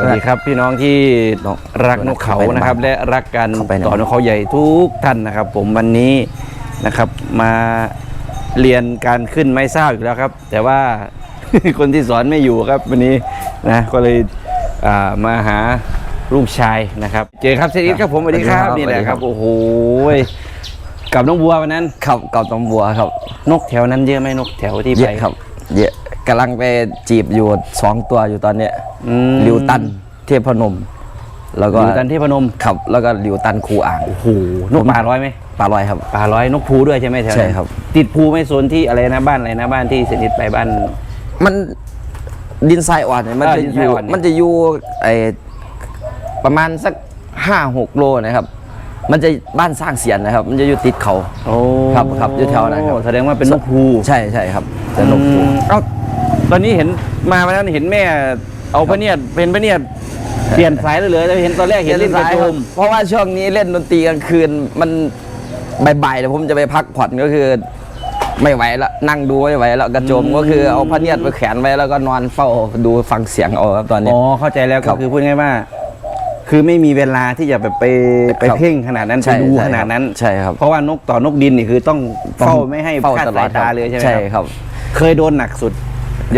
วัสดีครับพี่น้องที่รักนกเขานะครับ และรักกันเข้าไปในต่อนกเขาใหญ่ทุกท่านนะครับ ผมวันนี้นะครับ มาเรียนการขึ้นไม้เศร้าอีกแล้วครับ แต่ว่าคนที่สอนไม่อยู่ครับวันนี้นะก็เลยอ่ามาหาลูกชายนะครับ เจอครับเซนิดครับผมสวัสดีครับสวัสดีครับนี่แหละครับสวัสดีครับโอ้โหกับน้องบัววันนั้นครับกับตำบัวครับ นกแถวนั้นเยอะไหมนกแถวที่เยไปอะครับเยอะ กำลังไปจีบอยู่สองตัวอยู่ตอนเนี้ยอืมลิวตันเทพนม แล้วก็อยู่ตันเทพนม ครับแล้วก็ลิวตันคูอ่างโอ้โหนกป่าร้อยไหมปลาลอยครับ ป่าร้อยนกภูด้วยใช่ไหมแถวนั้นใช่ครับ ติดภูไม่โซนที่อะไรนะบ้านอะไรนะบ้านที่สนิทไปบ้าน มันดินทรายอ่อนเนี่ยมันอ่าจะดินอทรายยู่อ่อนเนี่ย มันจะอยู่ไอประมาณสักห้าหกโลนะครับ มันจะบ้านสร้างเสียนนะครับ มันจะอยู่ติดเขาโอ้ครับครับอยู่แถวนั้นครับ แสดงว่าเป็นนกภู ใช่ใช่ครับจะนกภูอืม เอ้า ตอนนี้เห็นมาวันนั้นเห็นแม่เอาพระเนียดเป็นพระเนียดเปลี่ยนสายเลยเลยเห็นตอนแรกเห็นเล่นกระโจมเพราะว่าช่วงนี้เล่นดนตรีกลางคืนมันบ่ายๆเดี๋ยวผมจะไปพักผ่อนก็คือ ไม่ไหวแล้วนั่งดูไม่ไหวแล้วกระโจมก็คือเอาพระเนียดไปแขวนไว้แล้วก็นอนเฝ้าดูฟังเสียงเอาครับตอนนี้อ๋อเข้าใจแล้วครัก็บคือพูดง่ายๆว่า คือไม่มีเวลาที่จะแบบไปไปครับเพ่งขนาดนั้นใช่ไปดูใช่ขนาดนั้นใช่ครับเพราะว่านกต่อนกดินนี่คือต้องเฝ้าไม่ให้เฝ้าคลาดตลอสาดยตาเลยใช่ไหมใช่ครับ เคยโดนหนักสุด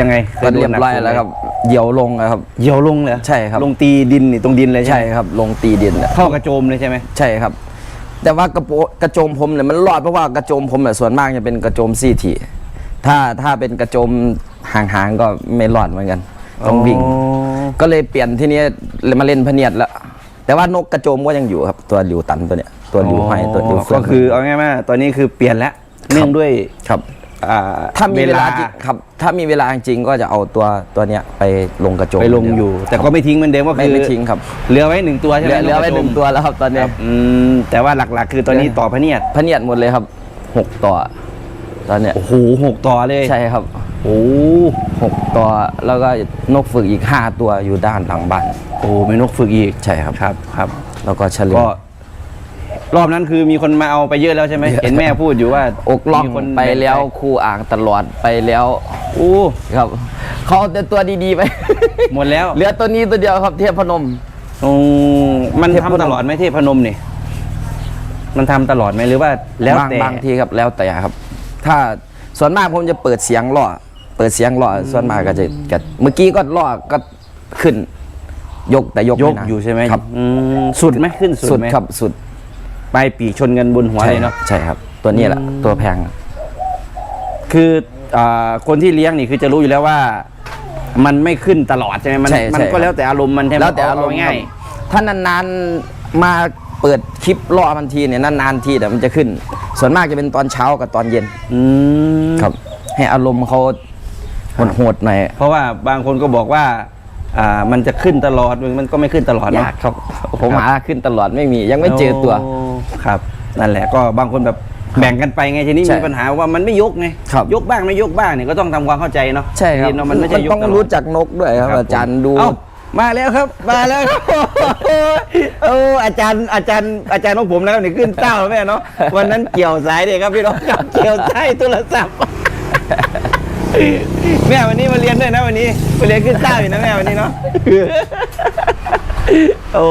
ยังไงคก็โดเรียนบหนักร้อยสุดแล้วครับเหยี่ยวลงนะครับเหยี่ยวลงเลยเหอใช่ครับ ลงตีดินนี่ตรงดินเลยใช่ใช่ไหมครับ ลงตีดินน่ะเข้ากระโจมเลยใช่ไหมใช่ครับ แต่ว่ากระโปกระโจมผมเนี่ยมันรอดเพราะว่ากระโจมผมเนี่ยส่วนมากจะเป็นกระโจมซี่ทีถ้าถ้าเป็นกระโจมห่างๆก็ไม่รอดเหมือนกันต้องวิ่ง ก็เลยเปลี่ยนที่นี้เลยมาเล่นพะเนียดแล้วแต่ว่านกกระโจมก็ยังอยู่ครับตัวหลิวตันตัวเนี้ยตัวหลิวห้อยตัวหลิวเฟืก็คือเอาง่ายๆว่าตอนนี้คือเปลี่ยนแล้วเนื่องด้วยครับ อ่าถ้ามีเวลาจริงครับถ้ามีเวลาจริงๆก็จะเอาตัวตัวเนี้ยไปลงกระโจมไปลงอยู่ แต่ก็ไม่ทิ้งเหมือนเดิมก็ไม่คือไม่ทิ้งครับเหลือไว้หนึ่งตัวใช่เหไหมลือเหลือไว้กหกระโจนึ่มงตัวแล้วครับตอนเนี้ยอืมแต่ว่าหลักๆ คือตอนนี้ต่อพระเนียดพะเนียดหมดเลยครับหกต่อ ตอนเนี้ยโอ้โหหกต่อเลยใช่ครับโอ้หกตัวแล้วก็นกฝึกอีกห้าตัวอยู่ด้านหลังบ้านโหมีนกฝึกอีกใช่ครับครับครับ แล้วก็เฉลยก็ รอบนั้นคือมีคนมาเอาไปเยอะแล้วใช่ไหมเยอะเห็นแม่พูดอยู่ว่าอกล่องมีคนไปแล้วครูอ่างตลอดไปแล้วอู้ครับเขาเอาแต่ตัวดีๆไป หมดแล้วเหลือตัวนี้ตัวเดียวครับเทพพนมอืมมันเทพพนมทำตลอดไหมเทพพนมนี่มันทำตลอดไหมหรือว่าแล้วบางแต่บางทีครับแล้วแต่ครับ ถ้าส่วนมากผมจะเปิดเสียงล่อเปิดเสียงล่อส่วนมากก็จะจะเมื่อกี้ก็ล่อก็ขึ้น ยกแต่ยกยกไม่นานอยู่ใช่ไหมครับอืมสุดไหมขึ้นสุสุดดไหมครับสุด ปลายปีกชนกันบนหัวใช่เลยเนาะ ใช่ครับ ตัวนี้แหละตัวแพงคืออ่าคนที่เลี้ยงนี่คือจะรู้อยู่แล้วว่า มันไม่ขึ้นตลอดใช่ไหมมันใช่ใช่มันก็ครับแล้วแต่อารมณ์มันใช่ไหมแล้วแต่อารมณ์เง่าย ครับถ้านานๆมาเปิดคลิปล่อมันทีเนี่ยนานๆทีเดี๋ยวมันจะขึ้น ส่วนมากจะเป็นตอนเช้ากับตอนเย็นอืม ครับ ให้อารมณ์เขาโหดๆหน่อย เพราะว่าบางคนก็บอกว่า อ่ามันจะขึ้นตลอดมันก็ไม่ขึ้นตลอดเนาะยากครับผมหาขึ้นตลอดไม่มี ยังไม่เจอตัว โครับ นั่นแหละก็บางคนแบบแบ่งกันไปไงทีนี้ใช่มีปัญหาว่ามันไม่ยกไงครับยกบ้างไม่ยกบ้างเนี่ยก็ต้องทำความเข้าใจเนาะใช่ครับเนาะมันไม่ใช่ยกต้องตลด รู้จักนกด้วยครับ อาจารย์ดู เอ้ามาแล้วครับ มาแล้วครับโอ้อาจารย์อาจารย์อาจารย์ของผมแล้วนี่ขึ้นเต้าแล้วแม่เนาะวันนั้นเกี่ยวสายเด็กครับพี่น้องครับเกี่ยวสายโทรศัพท์ แม่วันนี้มาเรียนด้วยนะวันนี้มาเรียนขึ้นเต้าอยู่นะแม่วันนี้เนาะโอ้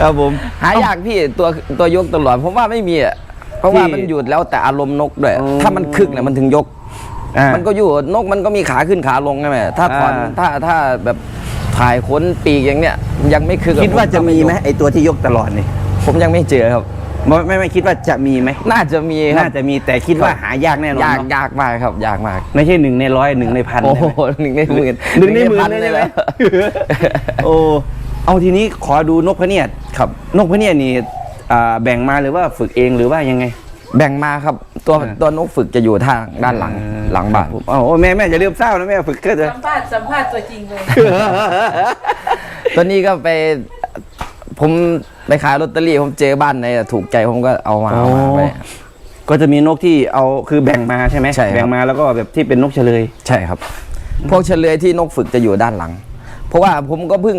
ครับผมหายากพี่ตัวตัวยกตลอดผมว่าไม่มีอะเพราะว่าที่มันอยู่แล้วแต่อารมณ์นกด้วยอืมถ้ามันคึกเนี่ยมันถึงยกอ่ามันก็อยู่นกมันก็มีขาขึ้นขาลงใช่ไหมถ้าถอนอ่าถ้าถ้าแบบถ่ายขนปีกอย่างเนี้ยยังไม่คึกคิดว่าจะมีไหมไอตัวที่ยกตลอดนี่ผมยังไม่เจอครับ ไม่ไม่ไม่คิดว่าจะมีไหมน่าจะมีครัน่าบจะมีแต่คิดว่าครับหายากแน่นอนยากเนอะยากมากครับยากมากไม่ใช่หนึ่งในร้อยหนึ่งในพันโอ้ใช่โหไหมหนึ่งในหมื่นหนึ่งในหมื่นพัเลยใช่ไหมแล้วโอ้เอาทีนี้ขอดูนกพะเนียดครับ นกพะเนียดนี่อ่าแบ่งมาหรือว่าฝึกเองหรือว่ายังไง แบ่งมาครับตัวอ่า ตัวนกฝึกจะอยู่ทางด้านหลังหลังบ้านโอ้แม่แม่อย่าลืมเศร้านะแม่ฝึกก็จะสัมภาษณ์สัมภาษณ์ตัวจริงเลยตัวนี้ก็ไปผม ไปขายลอตเตอรี่ผมเจอบ้านไหนถูกใจผมก็เอามาเอามาไป ก็จะมีนกที่เอาคือแบ่งมาใช่ไหมใช่ครับ แบ่งมาแล้วก็แบบที่เป็นนกเฉลย ใช่ครับ พวกเฉลยที่นกฝึกจะอยู่ด้านหลัง เพราะว่าผมก็เพิ่ง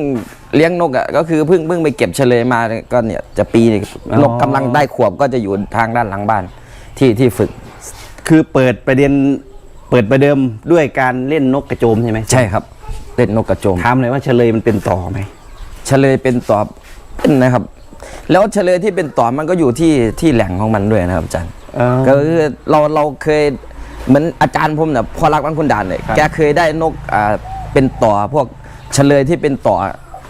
เลี้ยงนกอะก็คือเพิ่งเพิ่งไปเก็บเฉลยมาก็เนี่ยจะปีนี่อ๋อ นกกำลังได้ขวบก็จะอยู่ทางด้านหลังบ้าน ที่ที่ฝึก คือเปิดประเด็นเปิดประเดิมด้วยการเล่นนกกระโจมใช่ไหมใช่ครับเล่นนกกระโจมถามเลยว่าเฉลยมันเป็นต่อไหมเฉลยเป็นตอบ เป็นนะครับ แล้วเฉลยที่เป็นตอบมันก็อยู่ที่ที่แหล่งของมันด้วยนะครับอาจารย์เออก็คือเราเราเคยเหมือนอาจารย์ผมเนี่ยพอรักวันคุณดานเนี่ยครับแกเคยได้นกอ่าเป็นต่อพวกเฉลยที่เป็นต่อ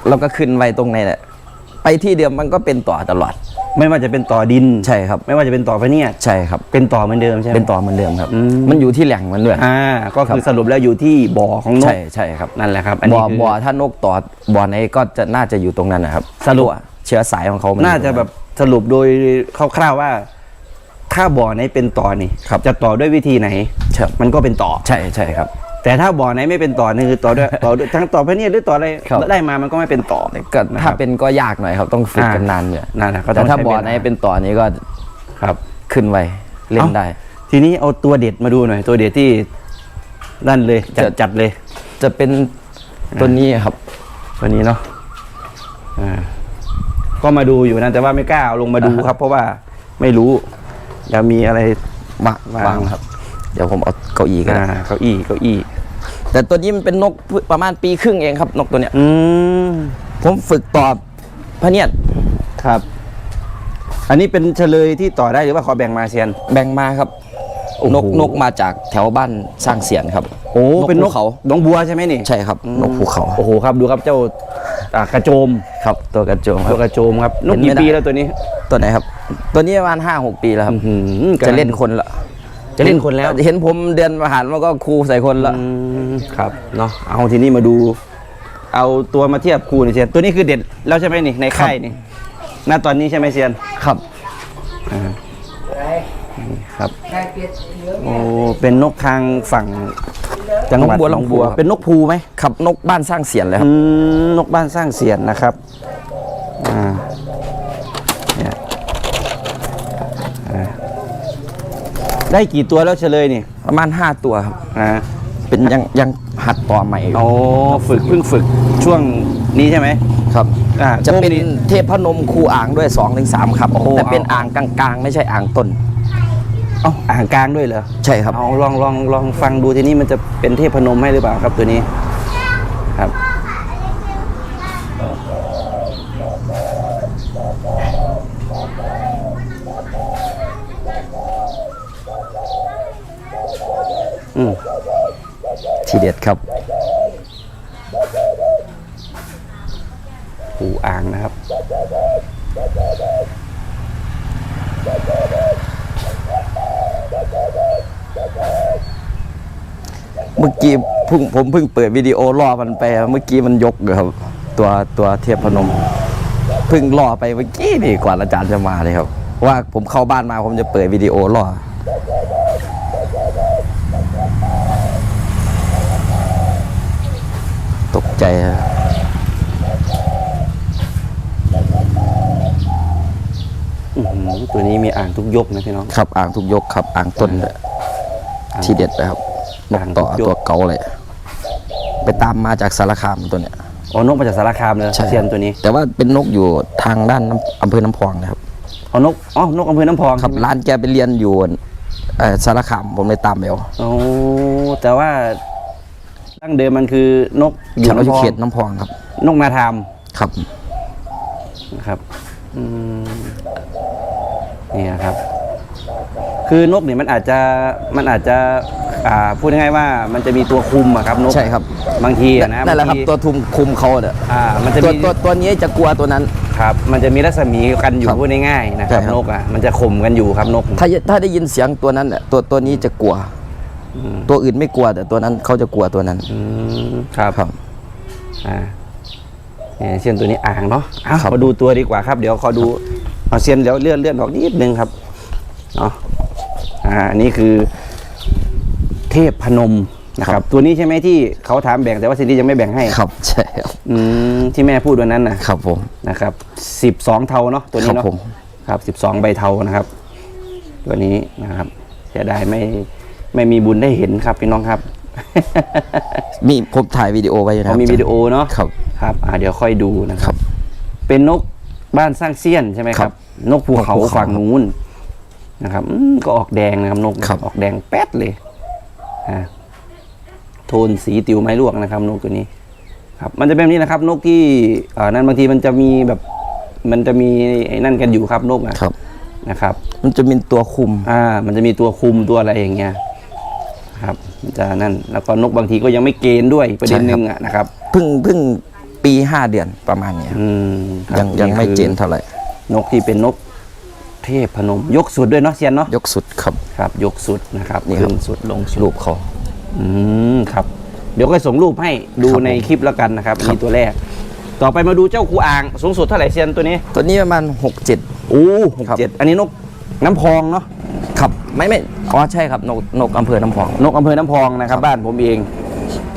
เราก็ขึ้นไว้ตรงไหนเนี่ย ไปที่เดียวมันก็เป็นต่อตลอด ไม่ว่าจะเป็นต่อดินใช่ครับ ไม่ว่าจะเป็นต่อพระเนี่ยใช่ครับ เป็นต่อเหมือนเดิมใช่ไหมเป็นต่อเหมือนเดิมครับอืมมันอยู่ที่แหล่งมันด้วยอ่าก็คือครับสรุปแล้วอยู่ที่บ่อของนกใช่ใช่ครับนั่นแหละครับอันบ่นี้อคือบ่อถ้านกต่อบ่อไหนก็จะน่าจะอยู่ตรงนั้นนะครับสรุปตัวเชื้อสายของเขามัน่าจะแบบสรุปโดยคร่าวๆว่า ถ้าบ่อไหนเป็นต่อนี่ครับจะต่อด้วยวิธีไหนครับมันก็เป็นต่อใช่ใช่ครับ แต่ถ้าบ่อไหนไม่เป็นต่อนี่คือต่อด้วยต่อด้วยทั้งต่อพระเนี่ยหรือต่ออะไรครับ ได้มามันก็ไม่เป็นต่อ ก็นะคถ้ารับเป็นก็ยากหน่อยครับ ต้องฝึกอ่ากันนานเนี่ยนั่นนะก็ต้แต่องถ้าใช้บ่อวลไหนเป็นต่อนี้ก็ครับ ขึ้นไวเล่นได้ ทีนี้เอาตัวเด็ดมาดูหน่อย ตัวเด็ดที่นั่นเลยจัดจะ จัดเลยจะเป็นตัวนี้ครับตัวนี้เนาะอ่าก็มาดูอยู่นะแต่ว่าไม่กล้าเอาลงมาดูอ่าฮะครับ เพราะว่าไม่รู้จะมีอะไร มาวาง วางครับ เดี๋ยวผมเอาเก้าอี้กันอ่าเก้าอี้เก้าอี้แต่ตัวนี้มันเป็นนกประมาณปีครึ่งเองครับ นกตัวเนี้ย อืมผมฝึกตอบพะเนียดครับ อันนี้เป็นเฉลยที่ต่อได้หรือว่าขอแบ่งมาเซียน แบ่งมาครับ โอ้โห นกนกมาจากแถวบ้านสร้างเสียนครับโอ้เป็นนภูกเขาน้องบัวใช่ไหมนี่ใช่ครับ นกภูเขาโอ้โหครับดูครับเจ้าอ่ากระโจมครับ ตัวกระโจมคตัรัวบกระโจมครับนกเห็นไม่กี่ได้ ปีแล้วตัวนี้ ตัวไหนครับ ตัวนี้ประมาณห้าหกปีแล้วครับ อื้อหือจะเล่นคนละ จะเล่นคนแล้วเห็นผมเดินมาหันมันก็ครูใส่คนละอืมครับเนาะเอาทีนี้มาดู เอาตัวมาเทียบคู่นี่เซียนตัวนี้คือเด็ดแล้วใช่ไหมนี่ในค่ายนี่ณตอนนี้ใช่ไหมเซียนครับอ่านี่ครับโอ้เป็นนกทางฝั่งจังหวัดนกบัวหนองลำพูบัวครับเป็นนกภูไหมครับนกบ้านสร้างเสียนเลยคอืรับมนกบ้านสร้างเสียนนะครับอ่าเนี่ยอ่า ได้กี่ตัวแล้วเฉลยนี่ประมาณ 5 ตัวครับ อ่าเป็นยังยังหัดต่อใหม่อยู่โอ้ฝึกเพิ่งฝึกช่วงนี้ใช่ไหม ครับ อ่าจะเป็นช่วงเทพพนมคูอ่างด้วย2อถึงสครับโอ้โหแต่เป็นเอา อ่างกลางๆ ไม่ใช่อ่างต้น เอ้าอ่างกลางด้วยเหรอใช่ครับ เอาลองลองลองฟังดูทีนี้มันจะเป็นเทพนมให้หรือเปล่าครับตัวนี้ ครับ ทีเด็ดครับ ปูอ่างนะครับ เมื่อกี้พิ่งผมเพิ่งเปิดวิดีโอล่อมันไป เมื่อกี้มันยกครับ ตัวตัวเทพพนมเพิ่งล่อไปเมื่อกี้นี่กว่าอาจารย์จะมาเลยครับ ว่าผมเข้าบ้านมาผมจะเปิดวิดีโอล่อตก ใจครับอื้อหือตัวนี้มีอ่างทุกยกนะพี่น้อง ครับ อ่างทุกยกครับ อ่างต้นเลยทีเด็ดนะครับนกอ่างทุต่อกยกตัวเก่าเลย ไปตามมาจากสารคามตัวเนี้ยอ๋อนกมาจากสารคามเลยใช่เซียนตัวนี้ แต่ว่าเป็นนกอยู่ทางด้านน้ำอำเภอน้ำพองนะครับอ๋อนกอ๋อนกอำเภอน้ำพองครับใช่ไหมร้านแกไปเรียนอยู่เอ่อสารคามผมเลยตามไปเอาโอ้แต่ว่า ตั้งเดิมมันคือนกอยู่ฉันเอาน้ำอพยู่องเขตน้ำพองครับ นกนาทามครับนะครับอืมนี่ครับ คือนกเนี่ยมันอาจจะมันอาจจะอ่าพูดง่ายๆว่ามันจะมีตัวคุมอะครับนกใช่ครับ บางทีอะนะนั่นแหละครับางทีตัวทุมคุมเขาเนี่ยอ่ามันจะตัวมีตัวตัวนี้จะกลัวตัวนั้นครับมันจะมีรัศมีกันอยู่ครับพูดง่ายๆนะคใช่รับครับนกอะมันจะข่มกันอยู่ครับนก ถ้าถ้าได้ยินเสียงตัวนั้นเนี่ยตัวตัวนี้จะกลัว ตัวอื่นไม่กลัวแต่ตัวนั้นเขาจะกลัวตัวนั้นอืมครับครับอ่าเนี่ยเซียนตัวนี้อ่างเนาะเอาครับมาดูตัวดีกว่าครับ เดี๋ยวขอดูเอาเซียนเดี๋ยวเลื่อนเลื่อนออกนิดนึงครับเนาะอ่าอันนี้คือ เทพพนมนะครับ ตัวนี้ใช่ไหมที่เขาถามแบ่งแต่ว่าซินดี้ยังไม่แบ่งให้ครับใช่ครับอืมที่แม่พูดวันนั้นนะครับผมนะครับสิบสองเทาเนาะตัวนี้ครับเนาะผมครับสิบสองใบเทานะครับ ตัวนี้นะครับจะได้ไม่ ไม่มีบุญได้เห็นครับพี่น้องครับ มีผมถ่ายวิดีโอไว้อยู่นะคเขารับมีวิดีโอเนาะครับ ครับอ่าเดี๋ยวค่อยดูนะคครัรับบเป็นนกบ้านสร้างเสี้ยนใช่ไหมคครัรับ บนกภูเขานกภูเขาฝั่งนู้นนะครับอืมก็ออกแดงนะครับนกครับ ออกแดงแป๊ดเลยอ่าโทนสีติวไม้ลวกนะครับ นกตัวนี้ ครับ มันจะเป็นแบบนี้นะครับ นกที่เอ่อนั่นบางทีมันจะมีแบบ มันจะมีไอ้นั่นกันอยู่ครับนกอะครับ นะครับ มันจะมีตัวคุม อ่า มันจะมีตัวคุมตัวอะไรอย่างเงี้ย ครับมันจะนั่นแล้วก็นกบางทีก็ยังไม่เกณฑ์ด้วยประเด็นหนึ่งอะนะครับเพิ่งเพิ่งปีห้าเดือนประมาณเนี้ยอืมครับยังยังไม่คือเจนเท่าไหร่นกที่เป็นนกเทพพนม ยกสุดด้วยเนาะเซียนเนาะยกสุดครับครับ ยกสุดนะครับนี่ครับขึ้นสุดลงสุด รูปเขาอืมครับเดี๋ยวก็ส่งรูปให้ดูครับในผมคลิปแล้วกันนะครับครับ นี่ตัวแรก ต่อไปมาดูเจ้าคูอ่างสูงสุดเท่าไหร่เซียนตัวนี้ตัวนี้ประมาณหกเจ็ด โอ้หกครับเจ็ดอันนี้นกน้ำพองเนาะครับ ไม่ไม่อ๋อใช่ครับนกนกอำเภอน้ำพอง นกอำเภอน้ำพองนะครับ บ้านผมเอง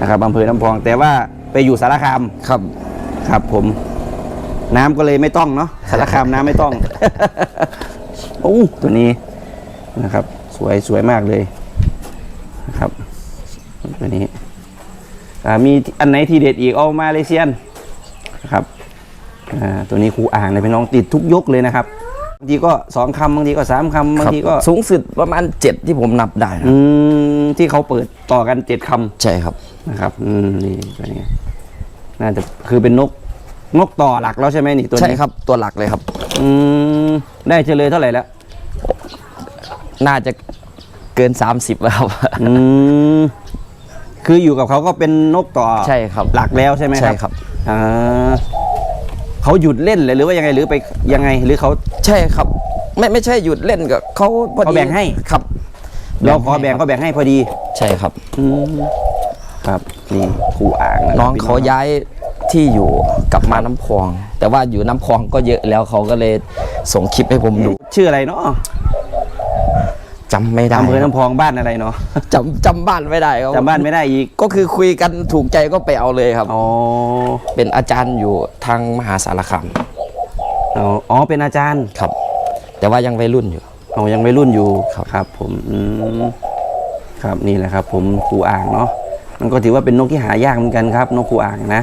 นะครับอำเภอน้ำพอง แต่ว่าไปอยู่สารคามครับครับผม น้ำก็เลยไม่ต้องเนาะสารคามน้ำไม่ต้องโอ้ตัวนี้นะครับ สวยสวยมากเลยนะครับตัวนี้อ่ามีอันไหนทีเด็ดอีกเอามาเลยเซียนนะครับอ่าตัวนี้ครูอ่างเลยพี่น้องติดทุกยกเลยนะครับบางทีก็สองคำบางทีก็สามคำบางทีก็สูงสุดประมาณเจ็ดที่ผมนับได้นะอืมที่เขาเปิดต่อกันเจ็ดคำใช่ครับนะครับอืมนี่ตัวนี้น่าจะคือเป็นนกนกต่อหลักแล้วใช่ไหมนี่ตัวนี้ใช่ครับตัวหลักเลยครับ อืมได้เฉลยเท่าไหร่แล้ว น่าจะเกิน 30แล้วครับ อืมคืออยู่กับเขาก็เป็นนกต่อใช่ครับหลักแล้วใช่ไหมครับใช่ครับ อ่า เขาหยุดเล่นเลยหรือว่ายังไงหรือไปยังไงหรือเขาใช่ครับ ไม่ไม่ใช่หยุดเล่นกับเขาพอดีเขาแบ่งให้ ครับ เราขอแบ่งก็แบ่งให้พอดีใช่ครับ อืมครับนี่ครูอ่างะครับน้องพี่เขาย้ายที่อยู่กลับมาน้ำพอง แต่ว่าอยู่น้ำพองก็เยอะแล้วเขาก็เลยส่งคลิปให้ผมดู ชื่ออะไรเนาะ จำไม่ได้อำเภอน้ำพองบ้านอะไรเนาะจำจำบ้านไม่ได้ครับจำบ้านไม่ได้อีก ก็คือคุยกันถูกใจก็ไปเอาเลยครับอ๋อเป็นอาจารย์อยู่ทางมหาสารคามอ๋ออ๋อเป็นอาจารย์ครับ แต่ว่ายังวัยรุ่นอยู่อ๋อยังไม่รุ่นอยู่ครับครับ ผมอืมครับนี่แหละครับ ผมครูอ่างเนาะมันก็ถือว่าเป็นนกที่หายากเหมือนกันครับ นกครูอ่างนะ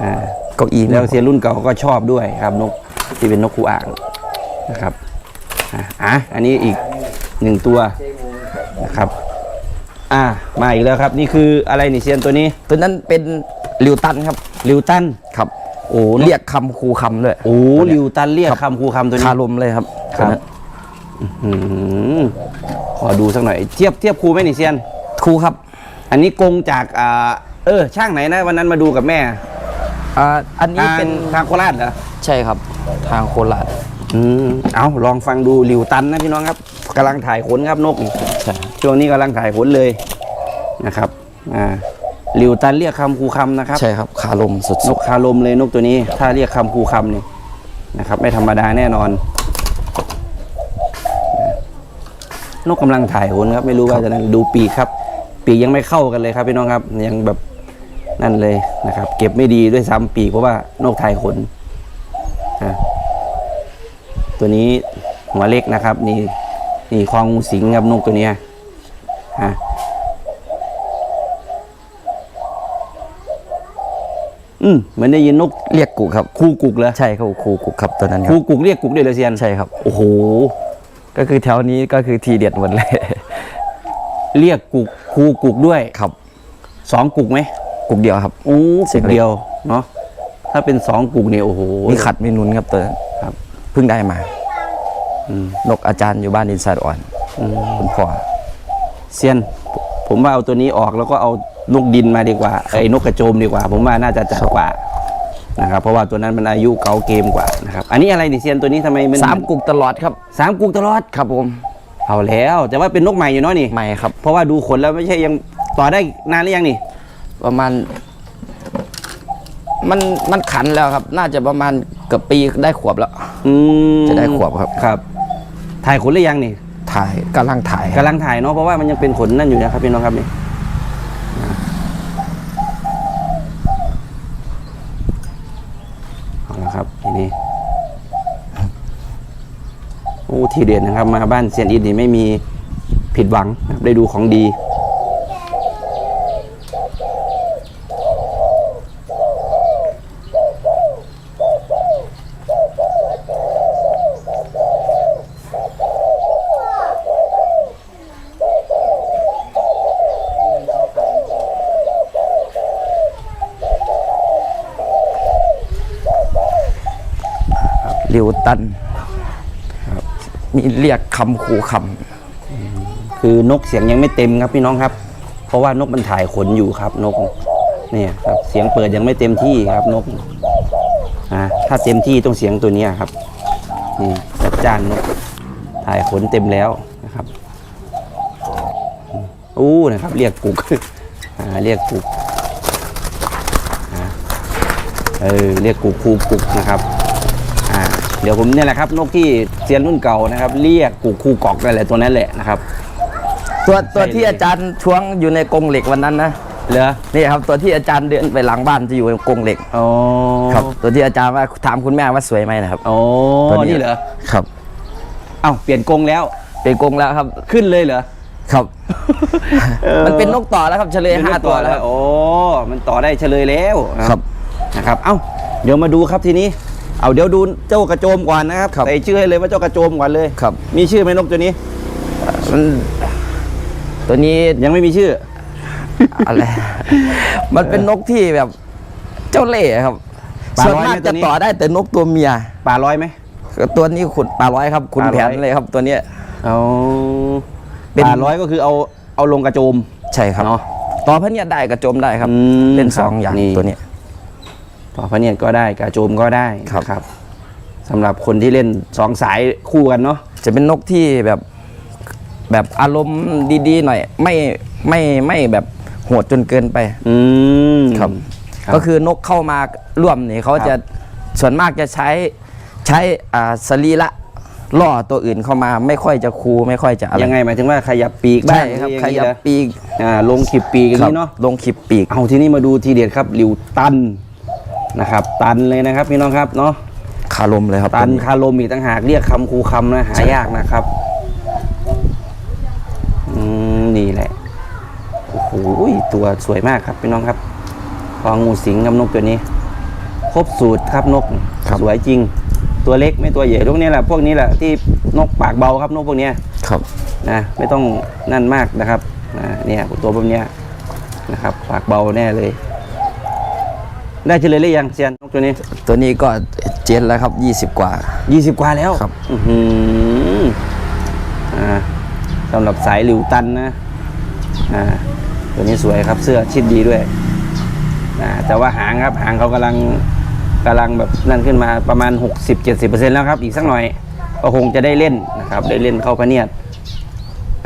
อ่าเก้าอี้แล้วเซียนรุ่นเก่าก็ชอบด้วยครับ นกที่เป็นนกครูอ่างนะครับอะอะอันนี้อีก หนึ่งตัวนะครับ อ่ามาอีกแล้วครับ นี่คืออะไรนี่เซียนตัวนี้ ตัวนั้นเป็นลิวตันครับลิวตันครับโอ้นกเรียกคำครูคำด้วยโอ้ลิวตันเรียกคำครูคำตัวนี้คาลมเลยครับครับตัวนั้นอืมขอดูสักหน่อย เทียบเทียบครูไหมนี่เซียนครูครับ อันนี้กงจากอ่าเออ ช่างไหนนะ วันนั้นมาดูกับแม่อ่าอันนี้ทางเป็นทางโคราชเหรอใช่ครับ ทางโคราชอืมเอาลองฟังดูหลิวตันนะพี่น้องครับ กำลังถ่ายขนครับนกนี่ใช่ช่วงนี้กำลังถ่ายขนเลยนะครับอ่าหลิวตันเรียกคำคูคำนะครับใช่ครับคาลมสุดนกคาลมเลยนกตัวนี้ ถ้าเรียกคำคูคำนี่นะครับ ไม่ธรรมดาแน่นอน นกกำลังถ่ายขนครับ ไม่รู้ว่าจะนั่นดูปีกครับ ปีกยังไม่เข้ากันเลยครับพี่น้องครับยังแบบนั่นเลยนะครับ เก็บไม่ดีด้วยซ้ำปีกเพราะว่านกถ่ายขนอะตัวนี้หัวเล็กนะครับ นี่ นี่คลองงูสิงครับนกตัวเนี้ยฮะอืมเหมือนได้ยินนกๆเรียกกุกครับ คูกุกเหรอใช่ครับครูกุกครับตัวนั้นคคูรับกุกเรียกกุกด้วยเหรอเซียนใช่ครับ โอ้โห ก็คือแถวนี้ก็คือทีเด็ดหมดเลย เรียกกุกคูกุกด้วยครับสองกุกไหมกุกเดียวครับโอ้เสีกุยงกเล็ก เดียวเนาะถ้าเป็นสองกุกเนี่ยโอ้โหมีขัดมีนุนครับตัวนั้นครับเพิ่งได้มาอืม นกอาจารย์อยู่บ้านอินไซด์อ่อนอืมคุณพ่อเซียน ผมว่าเอาตัวนี้ออกแล้วก็เอานกดินมาดีกว่าไอ้นกกระโจมดีกว่า ผมว่าน่าจะจัดกว่านะครับเพราะว่าตัวนั้นมันอายุเก่าเกมกว่านะครับอันนี้อะไรนี่เซียนตัวนี้ทำไมมันสามกุกตลอดครับสามกุกตลอดครับผมเอาแล้วแต่ว่าเป็นนกใหม่อยู่เนาะนี่ไม่ครับ เพราะว่าดูขนแล้วไม่ใช่ยังต่อได้นานหรือยังนี่ ประมาณ มันมันขันแล้วครับ น่าจะประมาณเกือบปีได้ขวบแล้วอืมจะได้ขวบครับครับ ถ่ายขนหรือยังนี่ถ่ายกำลังถ่ายกำลังถ่ายเนาะเพราะว่ามันยังเป็นขนนั่นอยู่นะครับพี่น้องครับนี่เอาละครับทีนี้โอ้ทีเด็ดนะครับ มาบ้านเซียนอินนี่ไม่มีผิดหวังนะครับได้ดูของดี ริว ตันมีเรียกคำคู่คคือนกเสียงยังไม่เต็มครับพี่น้องครับ เพราะว่านกมันถ่ายขนอยู่ครับ นกเนี่ยครับเสียงเปิดยังไม่เต็มที่ครับนกอ่าถ้าเต็มที่ต้องเสียงตัวนี้ครับนี่จัดจ้านนกถ่ายขนเต็มแล้วนะครับอู้นะครับ เรียกกุกอ่าเรียกกุกเออเรียกกุกคูกุกนะครับ เดี๋ยวผมเนี่ยแหละครับนกที่เซียนรุ่นเก่านะครับ เรียกกุกคูกอกนั่นแหละตัวนั้นแหละนะครับำตัวตัวที่อาจารย์ช่วงอยู่ในกรงเหล็กวันนั้นนะเหรอนี่ครับตัวที่อาจารย์เดินไปหลังบ้านจะอยู่ในกรงเหล็กอ๋อครับตัวที่อาจารย์ว่าถามคุณแม่ว่าสวยไหมนะครับอ๋อตัวนี้นี่เหรอครับเอ้าเปลี่ยนกรงแล้วเป็นกรงแล้วครับขึ้นเลยเหรอครับออมันเป็นนกต่อแล้วครับเฉลยเป็นนกห้าตัวแล้วครับโอ้มันต่อได้เฉลยแล้วนะครับนะครับ เอ้าเดี๋ยวมาดูครับทีนี้ เอาเดี๋ยวดูเจ้ากระโจมก่อนนะครับครับใส่ชื่อให้เลยว่าเจ้ากระโจมก่อนเลยครับ มีชื่อไหมนกตัวนี้มันตัวนี้ยังไม่มีชื่ออะไรมันเป็นนกที่แบบเจ้าเล่ห์ครับปลาส่วนร้อยไหมมากตัจะวนี้ต่อได้แต่นกตัวเมียป่าร้อยไหมตัวนี้ขุดปลาร้อยครับคุณปลาแผร้อยนเลยครับตัวเนี้ยเอาเป็นป่าร้อยก็คือเอาเอาลงกระโจมใช่ครับเนาะต่อพระเนี่ยได้กระโจมได้ครับอืมเล่นสองครับอย่างนี่ตัวเนี้ย ต่อพระเนียดก็ได้กระโจมก็ได้ครับนะครับสำหรับคนที่เล่นสองสายคู่กันเนาะจะเป็นนกที่แบบแบบอารมณ์ดีๆหน่อย ไม่ไม่ไม่แบบโหดจนเกินไป อืมครับครับก็คือนกเข้ามาร่วมนี่เขาครับจะส่วนมากจะใช้ใช้อ่าสรีระล่อตัวอื่นเข้ามาไม่ค่อยจะคูไม่ค่อยจะอะไรยังไงหมายถึงว่าขยับปีกบ้าใช่งครับหอขงนี้ยับเหรอปีกอ่าลงขีบปีกอย่างครับนี้เนาะลงขีบปีกเอาทีนี้มาดูทีเด็ดครับหลิวตัน นะครับ ตันเลยนะครับพี่น้องครับเนาะคาลมเลยครับตันตัวคาลมอีกต่างหากเรียกคำคูคำนะหายากนะครับอืมนี่แหละโอ้โหตัวสวยมากครับพี่น้องครับพองูสิงกับนกตัวนี้ ครบสูตรครับนกสวยจริง ตัวเล็กไม่ตัวใหญ่พวกนี้แหละพวกนี้แหละที่นกปากเบาครับนกพวกเนี้ยครับนะไม่ต้องนั่นมากนะครับนะเนี่ยตัวพวกเนี้ยนะครับ ปากเบาแน่เลย ได้เฉลยหรือยังเซียนนกตัวนี้ ตัวนี้ก็เจนแล้วครับ 20 กว่ายี่สิบกว่าแล้วครับ อื้อหืออ่าสำหรับสายหลิวตันนะ อ่า ตัวนี้สวยครับเสื้อชิดดีด้วย อ่า แต่ว่าหางครับหางเขากำลังกำลังแบบนั่นขึ้นมาประมาณ 60-70%แล้วครับ อีกสักหน่อยก็คงจะได้เล่นนะครับ ได้เล่นเข้าพระเนียด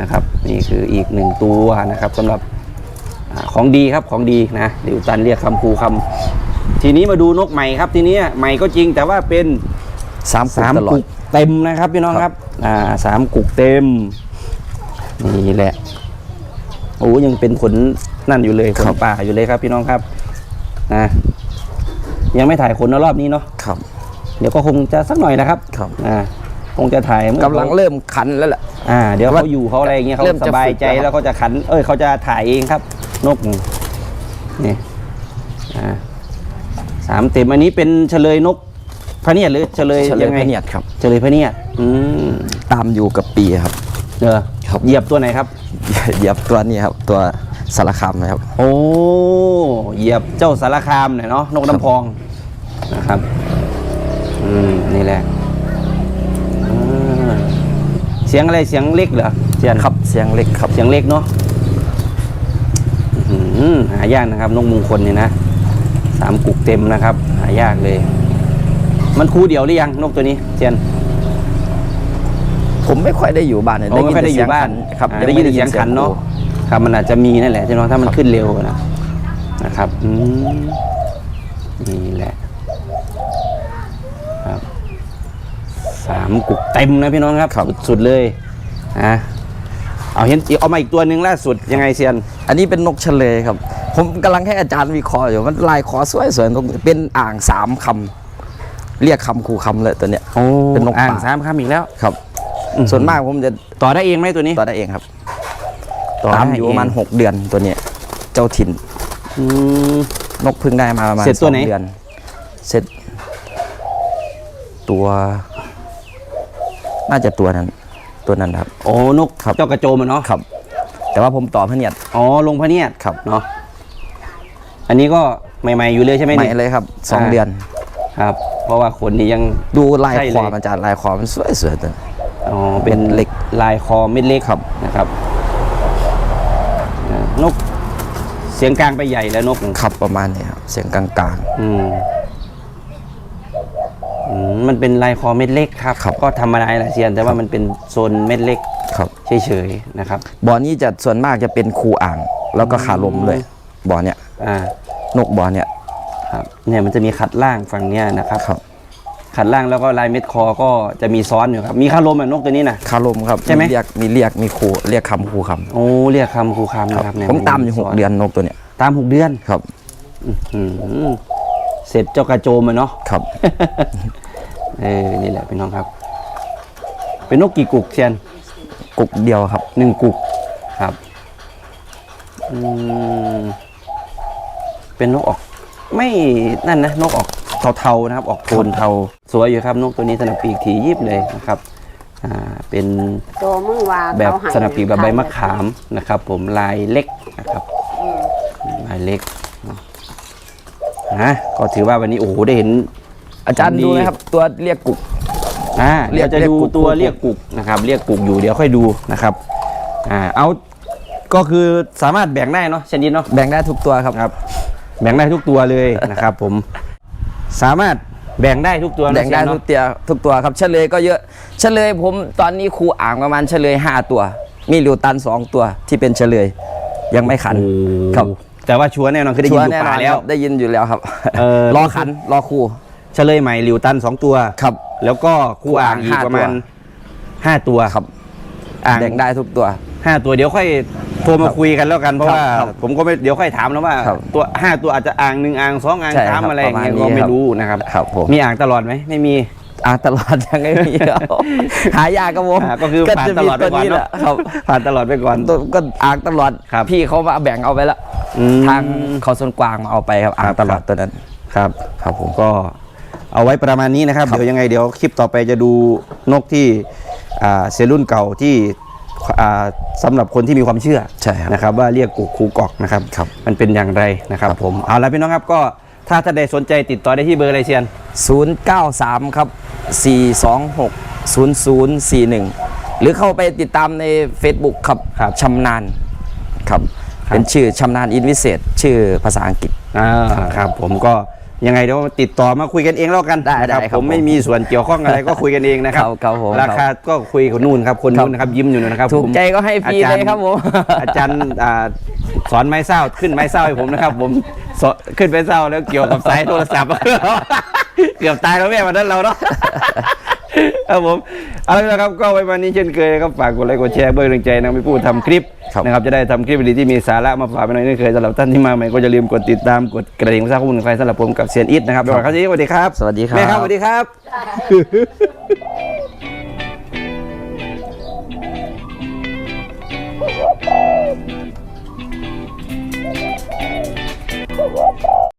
นะครับ นี่คืออีกหนึ่งตัวนะครับสำหรับอาของดีครับของดีนะหลิวตันเรียกคำครูคำ ทีนี้มาดูนกใหม่ครับทีนี้ใหม่ก็จริงแต่ว่าเป็นสามสามตลอกุดกเต็มนะครับพี่น้องครับอ่าสามกุกเต็มนี่แหละโอ้ยังเป็นขนนั่นอยู่เลยขนป่าอยู่เลยครับ พี่น้องครับนะยังไม่ถ่ายขนรอบนี้เนาะครับ เดี๋ยวก็คงจะสักหน่อยนะครับครับอ่าคงจะถ่ายเมื่อกำลังเริ่มขันแล้วแหละอ่า เดี๋ยวว่าเขาอยู่เขาอะไรอย่างเงี้ยเขาเริ่มสจะบายฝึกใจแล้วครับแล้วเขาจะขัน เอ้ยเขาจะถ่ายเองครับ นกนี่อ่า สามเต็มอันนี้เป็นเฉลยนกพระเนียดหรือเฉลยเฉลยยังไงพระเนียดครับ เฉลยพระเนียดอืมตามอยู่กับปีครับเด้อครับเหยียบตัวไหนครับ เหยียบตัวนี้ครับ ตัวสารคามนะครับ โอ้เหยียบเจ้าสารคามเนี่ยเนาะนกน้ำพองนะครับอืมนี่แหละอ่าเสียงอะไรเสียงเล็กเหรอเสียนครับเสียงเล็กครับเสียงเล็กเนาะอื้อหือหายากนะครับนกมงคลเนี่ยนะ สามกุกเต็มนะครับ หายากเลย มันคู่เดียวหรือยังนกตัวนี้เจียนผมไม่ค่อยได้อยู่บ้านเนี่ยโอ้ไม่ค่อยได้อยู่บ้านครับอ่าได้ยินแต่เสียงขันเนาะครับมันอาจจะมีนั่นแหละใช่ไหมถ้ามันขึ้นเร็วนะนะครับอืมนี่แหละครับสามกุกเต็มนะพี่น้องครับสุดสุดเลยอะเอาเห็นเอามาอีกตัวหนึ่งล่าสุดยังไงเซียน อันนี้เป็นนกเฉลยครับ ผมกำลังให้อาจารย์วิเคราะห์อยู่มันลายคอสวยสวยๆนกเป็นอ่างสามคำเรียกคำคูคำเลยตัวเนี้ย โอ้เป็นนกอ่างป่าสามคำอีกแล้ว ครับ อื้อหือส่วนมากผมจะต่อได้เองไหมตัวนี้ต่อได้เองครับต่อตามได้อยู่เงประมาณหกเดือนตัวเนี้ยเจ้าถิ่น อืม นกเพึ่งได้มาประมาณเสร็จตัวไหน สองเดือน เสร็จ ตัว น่าจะตัวนั้น ตัวนั้นครับ โอ้นกครับ เจ้ากระโจมอะเนาะครับ แต่ว่าผมต่อพระเนียด อ๋อลงพระเนียดครับเนาะ อันนี้ก็ใหม่ๆอยู่เลยใช่ไหมใหม่นี่ เลยครับสองอ่า เดือน ครับ เพราะว่าขนนี่ยัง ดูลายใช่เลย คอมันอาจารย์ลายคอมันสวยสวยๆตัว อ๋อเป็นเล็กลายคอเม็ดเล็กครับ นะครับอ่านกเสียงกลางไปใหญ่แล้วนกขับประมาณนี้ครับเสียงกลางอืมอืมมันเป็นลายคอเม็ดเล็กครับครับก็ธรรมดาแหละเซียน แต่ว่ามันเป็นโซนเม็ดเล็กๆครับ เฉยๆนะครับ บ่อนี้จะส่วนมากจะเป็นคูอ่าง แล้วก็ขาลมเลยบ่อเนี้ย อ่านกบ่อเนี้ยครับเนี่ยมันจะมีขัดล่างฝั่งเนี้ยนะครับครับ ขัดล่างแล้วก็ลายเม็ดคอก็จะมีซ้อนอยู่ครับ มีคารมอะนกตัวนี้นะขาลมครับใช่ไหม เรียกมีเรียกมีคูเรียกคำคูคำโอ้เรียกคำครูคำนะครับเนี่ยผมตามอยู่หกซ้เดือนนกตัวเนี้ยตามหกเดือนครับอืมเสร็จเจ้ากระโจมอะเนาะ ครับ เออ นี่แหละพี่น้องครับ เป็นนกกี่กุกเชียนกุกเดียวครับ หนึ่งกุกครับ อืม เป็นนกออก ไม่นั่นนะนกออกเทาๆนะครับ ออกโทนเทาสวยอยู่ครับ นกตัวนี้สนับปีกถียิบเลยนะครับอ่าเป็นตัวมึงว่าแบบเขาให้สนับปีกแบบใบมะขามนะครับ ผมลายเล็กนะครับลายเล็กนะก็ถือว่าวันนี้โอ้โหได้เห็น อาจารย์ดีดูนะครับ ตัวเรียกกุกอ่าเรีเดี๋ยยกวจะเรียกดูกุกตัวกุกเรียกกุกนะครับ เรียกกุกอยู่เดี๋ยวค่อยดูนะครับอ่าเอาก็คือสามารถแบ่งได้เนาะชนิดเนาะแบ่งได้ทุกตัวครับครับ แบ่งได้ทุกตัวเลยนะครับ ผม สามารถแบ่งได้ทุกตัวนะแบ่งได้เซียนทุเนาะกตัวทุกตัวครับเฉลยก็เยอะเฉลยผมตอนนี้ครูอ่างประมาณเฉลยห้าตัว มีริวตันสองตัวที่เป็นเฉลย ยังไม่ขันโอ้ครับ แต่ว่าชัวร์แน่นอนคือได้ยินชัวอร์ยู่แน่นป่าอนแล้ควรับได้ยินอยู่แล้วครับเออรอขันรอครูเฉลยใหม่หลิวตันสองตัวครับ แล้วก็คู่อ่างอีกห้าประมาณตัวห้าตัวครับ อ่างแบ่งได้ทุกตัว ห้าตัวเดี๋ยวค่อยโทรมาคุยกันแล้วกันเพราะว่าครับผมก็ไม่เดี๋ยวค่อยถามแล้วว่า ครับตัวห้าตัวอาจจะอ่างหนึ่งอ่างสองอ่างใช่สามครับอะไรอย่างเงี้ยประมาณนี้ก็ไม่ครับรู้นะครับครับผม มีอ่างตลอดไหมไม่มี อ่างตลอดยังไม่มีครับหายากครับผมอ่าก็คือผ่านตลอดไปก่อนจะมีตัวแหเนาะละครับผ่านตลอดไปก่อน ตัวก็อ่างตลอดครับพี่เขามาแบ่งเอาไปแล้วอืมทางเขาสวนกวางมาเอาไปครับอ่างครับตลอดตัวนั้นครับ ครับผม ก็ เอาไว้ประมาณนี้นะครับครับ เดี๋ยวยังไงเดี๋ยวคลิปต่อไปจะดูนกที่อ่าเซรุ่นเก่าที่อ่าสำหรับคนที่มีความเชื่อใช่ครับนะครับ ว่าเรียกกูคูกอกนะครับครับมันเป็นอย่างไรนะครับ ผมเอาละพี่น้องครับก็ถ้าท่านใดสนใจติดต่อได้ที่เบอร์อะไรเชียน 093 ครับ 426 0041 หรือเข้าไปติดตามใน Facebook ครับครับชำนาญครับครับเป็นชื่อชำนาญอินวิเศษ ชื่อภาษาอังกฤษอ่าครับผมก็ ยังไงเดี๋ยวติดต่อมาคุยกันเองแล้วกันได้นะได้ครับครับผมไม่ผมมีส่วนเกี่ยวข้องอะไรก็คุยกันเองนะครับครับครับผมราคาก็คุยกับนู่นครับคนนู่นนะครับยิ้มอยู่นะครับถูกผมใจก็ให้ฟรีอาจาเลยครับผม อาจารย์อ่าสอนไม้เศร้าขึ้นไม้เศร้าให้ผมนะครับ ผมสอนขึ้นไม้เศร้าแล้วเกี่ยวกับสายโทรศัพท์ เกือบตายแล้วแม่วันนั้นเราเนาะ ครับผมเอาละครับก็ไว้วันนี้เช่นเคยนะครับฝากกดไลค์กดแชร์เบอร์ดึงใจนะพี่ปูทำคลิปนะครับจะได้ทำคลิปดีที่มีสาระมาฝากไปหน่อยเช่นเคยสำหรับท่านที่มาใหม่ก็จะลืมกดติดตามกดกระดิ่งสร้างข้อมูลใครสำหรับผมกับเซียนอิทนะครับสวัสดีครับสวัสดีครับแม่ครับสวัสดีครับ